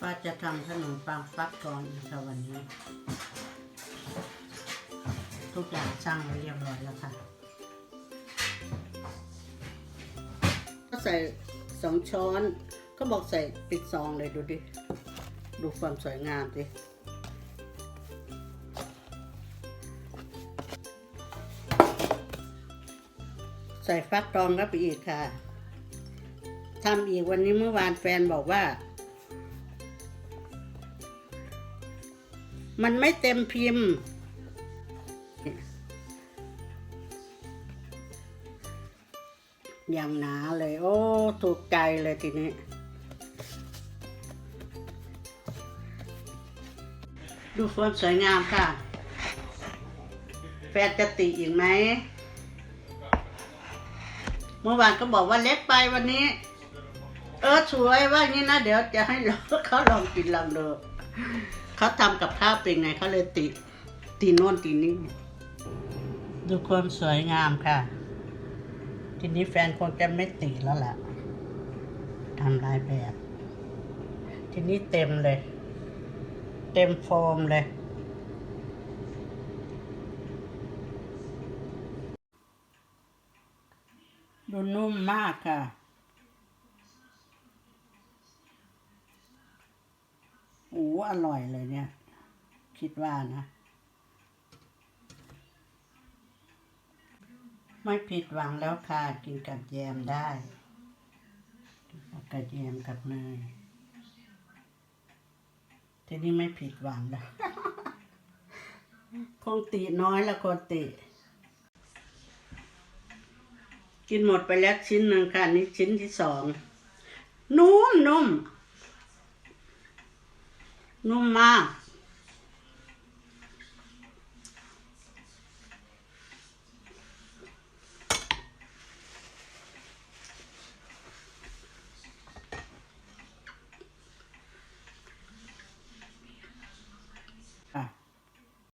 ป้าจะทำขนมปังฟักก่อนนะคะวันนี้ ทุกอย่างช่างไว้เรียบร้อยแล้วค่ะ ก็ใส่สองช้อน ก็บอกใส่ปิดซองเลยดูดิ ดูความสวยงามดิใส่ฟักทองก็ไปอีกค่ะทำอีกวันนี้เมื่อวานแฟนบอกว่า มันไม่เต็มพิมพ์ อย่างหนาเลย โอ้ ถูกใจเลยทีนี้ ดูความสวยงามค่ะ แฟนจะติอีกไหม เมื่อวานก็บอกว่าเล็กไปวันนี้ เออสวยว่างี้นะ เดี๋ยวจะให้เขาลองกินลองดู เขาทำกับข้าวเป็นไงเขาเลยติตีโน่นตีนี่ดูความสวยงามค่ะ ทีนี้แฟนคงจะไม่ติแล้วล่ะทำลายแบบ ทีนี้เต็มเลย เต็มโฟมเลย ดูนุ่มมากค่ะ อ้อร่อยเลยเนี่ย คิดว่านะ ไม่ผิดหวังแล้วค่ะ กินกับแยมได้กับแยมกับเนยทีนี้ไม่ผิดหวังแล้วคงติน้อยละคนติ กินหมดไปแล้วชิ้นหนึ่งค่ะ นี่ชิ้นที่สอง นุ่มนุ่ม นุ่มมาก